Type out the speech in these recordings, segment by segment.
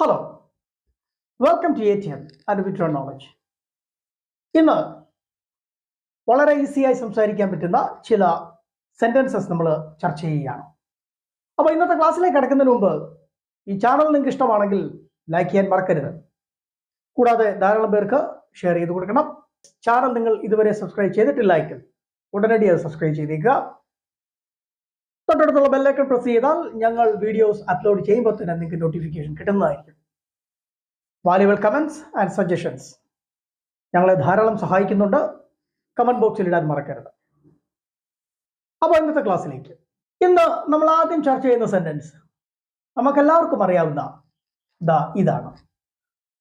Hello welcome to A T M and wit knowledge ഇന്ന് വളരെ ഈസിയായി സംസാരിക്കാൻ പറ്റുന്ന ചില സെന്റൻസസ് നമ്മൾ ചർച്ച ചെയ്യുകയാണ്. അപ്പോൾ ഇന്നത്തെ ക്ലാസ്സിലേക്ക് കിടക്കുന്നതിന് മുമ്പ് ഈ ചാനൽ നിങ്ങൾക്ക് ഇഷ്ടമാണെങ്കിൽ ലൈക്ക് ചെയ്യാൻ മറക്കരുത്. കൂടാതെ ധാരാളം പേർക്ക് ഷെയർ ചെയ്ത് കൊടുക്കണം. ചാനൽ നിങ്ങൾ ഇതുവരെ സബ്സ്ക്രൈബ് ചെയ്തിട്ടില്ലായിരിക്കും ഉടനടി അത് സബ്സ്ക്രൈബ് ചെയ്തേക്കുക. തൊട്ടടുത്തുള്ള ബെല്ലൈക്കൺ പ്രസ് ചെയ്താൽ ഞങ്ങൾ വീഡിയോസ് അപ്ലോഡ് ചെയ്യുമ്പോൾ തന്നെ നിങ്ങൾക്ക് നോട്ടിഫിക്കേഷൻ കിട്ടുന്നതായിരിക്കും. വാല്യുബിൾ കമൻസ് ആൻഡ് സജഷൻസ് ഞങ്ങളെ ധാരാളം സഹായിക്കുന്നുണ്ട്. കമന്റ് ബോക്സിൽ ഇടാൻ മറക്കരുത്. അപ്പോൾ ഇന്നത്തെ ക്ലാസ്സിലേക്ക് ഇന്ന് നമ്മൾ ആദ്യം ചർച്ച ചെയ്യുന്ന സെന്റൻസ് നമുക്കെല്ലാവർക്കും അറിയാവുന്ന ദാ ഇതാണ്.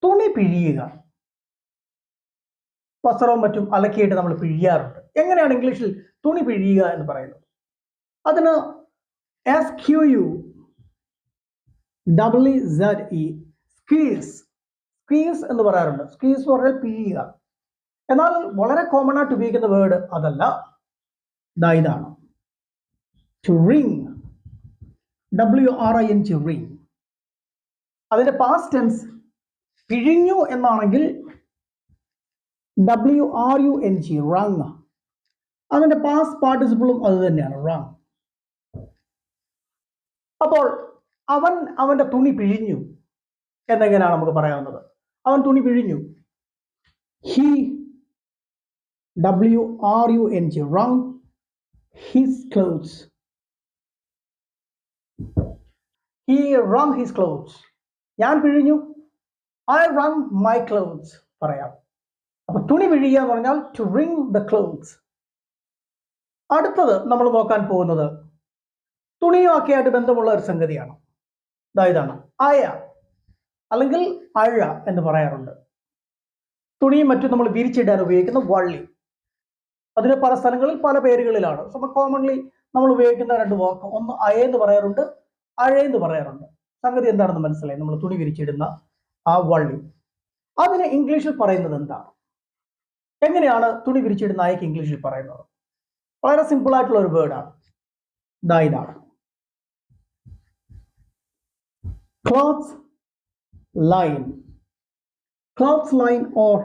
തുണി പിഴിയുക. വസ്ത്രവും മറ്റും അലക്കിയിട്ട് നമ്മൾ പിഴിയാറുണ്ട്. എങ്ങനെയാണ് ഇംഗ്ലീഷിൽ തുണി പിഴിയുക എന്ന് പറയുന്നത്? അതിന് S Q U W Z E. Squeeze squeeze എന്ന് പറയാറുണ്ട്. സ്ക്വീസ് എന്ന് പറഞ്ഞാൽ പിഴിയുക എന്നാൽ വളരെ കോമൺ ആയിട്ട് ഉപയോഗിക്കുന്ന വേർഡ് അതല്ല. ഇതാണ്. To wring W R I N to wring അതിന്റെ പാസ്റ്റ് ടെൻസ് പിഴിഞ്ഞു എന്നാണെങ്കിൽ W R U N G wrung അതിന്റെ പാസ്റ്റ് പാർട്ടിസിപ്പിളും അത് തന്നെയാണ് റങ് അപ്പോൾ അവൻ അവന്റെ തുണി പിഴിഞ്ഞു. എന്നെങ്ങനെയാണ് നമുക്ക് പറയാവുന്നത്? അവൻ തുണി പിഴിഞ്ഞു. He W R U N G wrung his clothes he wrung his clothes ഞാൻ പിഴിഞ്ഞു. ഐ റങ് മൈ ക്ലോത്ത്സ് പറയാം. അപ്പൊ തുണി പിഴിയുക എന്ന് പറഞ്ഞാൽ ടു റിങ് ദ ക്ലോത്ത്സ് അടുത്തത് നമ്മൾ നോക്കാൻ പോകുന്നത് തുണിയുമൊക്കെ ആയിട്ട് ബന്ധമുള്ള ഒരു സംഗതിയാണ്. ഇതാണ്. അയ അല്ലെങ്കിൽ അഴ എന്ന് പറയാറുണ്ട്. തുണിയും മറ്റും നമ്മൾ വിരിച്ചിടാൻ ഉപയോഗിക്കുന്ന വള്ളി. അതിന് പല സ്ഥലങ്ങളിൽ പല പേരുകളിലാണ്. നമ്മൾ കോമൺലി നമ്മൾ ഉപയോഗിക്കുന്ന രണ്ട് വാക്ക്. ഒന്ന് അയ എന്ന് പറയാറുണ്ട് അഴ എന്ന് പറയാറുണ്ട്. സംഗതി എന്താണെന്ന് മനസ്സിലായി? നമ്മൾ തുണി വിരിച്ചിടുന്ന ആ വള്ളി. അതിന് ഇംഗ്ലീഷിൽ പറയുന്നത് എന്താണ്? എങ്ങനെയാണ് തുണി വിരിച്ചിടുന്ന അയക്ക് ഇംഗ്ലീഷിൽ പറയുന്നത്? വളരെ സിമ്പിൾ ആയിട്ടുള്ള ഒരു വേർഡാണ് ദാ ഇതാണ്. Cloth line. Cloth line or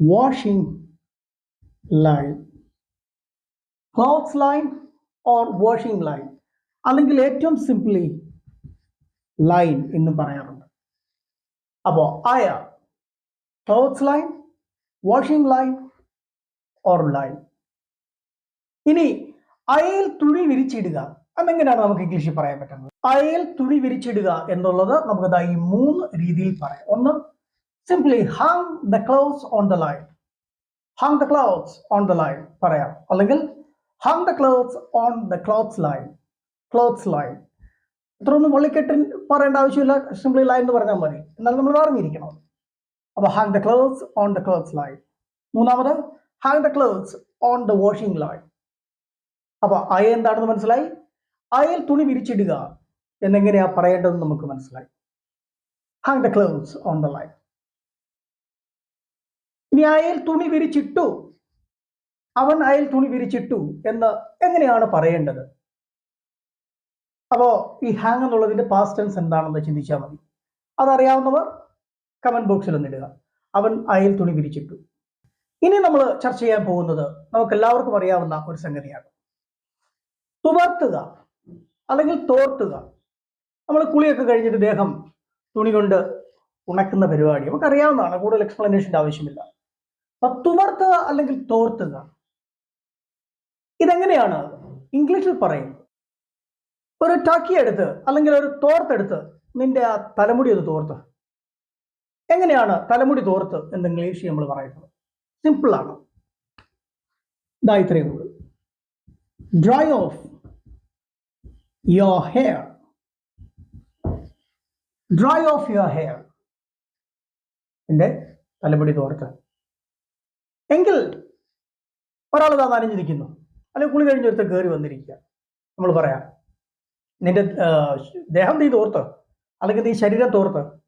washing line. Cloth line or washing line. അല്ലെങ്കിൽ ഏറ്റവും സിംപ്ലി ലൈൻ എന്ന് പറയാറുണ്ട്. അപ്പോ ആയ clothes line washing line or line ഇനി അയയിൽ തുണി വിരിച്ചിടുക. അതെങ്ങനെയാണ് നമുക്ക് ഇംഗ്ലീഷിൽ പറയാൻ പറ്റുന്നത്? അയൽ തുണി വിരിച്ചിടുക എന്നുള്ളത് നമുക്ക് ഈ മൂന്ന് രീതിയിൽ പറയാം. ഒന്ന് simply hang the clothes on the line hang the clothes on the line പറയാം. അല്ലെങ്കിൽ hang the clothes on the clothes line clothes line ഇത്രയൊന്നും വള്ളിക്കെട്ടിൽ പറയേണ്ട ആവശ്യമില്ല. സിംപ്ലി ലൈൻ എന്ന് പറഞ്ഞാൽ മതി. എന്നാൽ നമ്മൾ അറിഞ്ഞിരിക്കണം അപ്പോൾ hang the clothes on the clothes line മൂന്നാമത് hang the clothes on the washing line അപ്പോൾ അയ എന്താണെന്ന് മനസ്സിലായി? അയൽ തുണി വിരിച്ചിടുക എന്നെങ്ങനെയാ പറയേണ്ടതെന്ന് നമുക്ക് മനസ്സിലായി. Hang the clothes on the line ഇനി അയൽ തുണി വിരിച്ചിട്ടു. അവൻ അയൽ തുണി വിരിച്ചിട്ടു എന്ന് എങ്ങനെയാണ് പറയേണ്ടത്? അപ്പോ ഈ ഹാങ് എന്നുള്ളതിന്റെ പാസ്റ്റ് ടെൻസ് എന്താണെന്ന് ചിന്തിച്ചാൽ മതി. അതറിയാവുന്നവർ കമന്റ് ബോക്സിൽ ഒന്നിടുക അവൻ അയൽ തുണി വിരിച്ചിട്ടു. ഇനി നമ്മൾ ചർച്ച ചെയ്യാൻ പോകുന്നത് നമുക്ക് എല്ലാവർക്കും അറിയാവുന്ന ഒരു സംഗതിയാണ്. തുവർത്തുക. അല്ലെങ്കിൽ തോർത്തുക. നമ്മൾ കുളിയൊക്കെ കഴിഞ്ഞിട്ട് ദേഹം തുണി കൊണ്ട് ഉണക്കുന്ന പരിപാടി. നമുക്ക് അറിയാവുന്നതാണ് കൂടുതൽ എക്സ്പ്ലനേഷന്റെ ആവശ്യമില്ല. അപ്പൊ തുവർത്തുക അല്ലെങ്കിൽ തോർത്തുക. ഇതെങ്ങനെയാണ്? ഇംഗ്ലീഷിൽ പറയും ഒരു ടക്കി എടുത്ത് അല്ലെങ്കിൽ ഒരു തോർത്തെടുത്ത് നിന്റെ ആ തലമുടി ഒന്ന് തോർത്ത്. എങ്ങനെയാണ് തലമുടി തോർത്ത് എന്ന് ഇംഗ്ലീഷിൽ നമ്മൾ പറയുന്നത്? സിമ്പിൾ ആണ്. ഇതാ ഇത്രയേ dry off your hair. Dry off your hair. എന്റെ തലമുടി തോർത്ത്. എങ്കിൽ ഒരാൾ ഇതാ നനഞ്ഞിരിക്കുന്നു. അല്ലെങ്കിൽ കുളി കഴിഞ്ഞൊരുത്ത കയറി വന്നിരിക്കുക. നമ്മൾ പറയാം നിന്റെ ദേഹം നീ തോർത്ത്. അല്ലെങ്കിൽ നീ ശരീരം തോർത്ത്.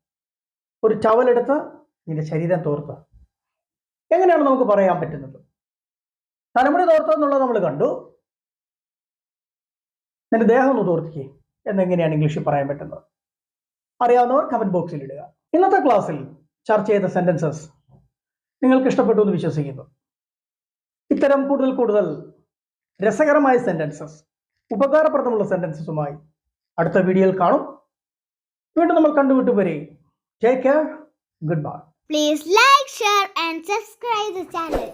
ഒരു ചവലെടുത്ത് നിന്റെ ശരീരം തോർത്ത്. എങ്ങനെയാണ് നമുക്ക് പറയാൻ പറ്റുന്നത്? തലമുടി തോർത്ത് എന്നുള്ളത് നമ്മൾ കണ്ടു. നിന്റെ ദേഹം ഒന്ന് തോർത്തിക്കേ എന്നെങ്ങനെയാണ് ഇംഗ്ലീഷിൽ പറയാൻ പറ്റുന്നത്? അറിയാവുന്നവർ കമന്റ് ബോക്സിൽ ഇടുക. ഇന്നത്തെ ക്ലാസ്സിൽ ചർച്ച ചെയ്ത സെന്റൻസസ് നിങ്ങൾക്ക് ഇഷ്ടപ്പെട്ടു എന്ന് വിശ്വസിക്കുന്നു. ഇത്തരം കൂടുതൽ കൂടുതൽ രസകരമായ സെന്റൻസസ് ഉപകാരപ്രദമുള്ള സെന്റൻസസുമായി അടുത്ത വീഡിയോയിൽ കാണും. വീണ്ടും നമ്മൾ കണ്ടുവിട്ടു വരെ take care goodbye please like share and subscribe the channel.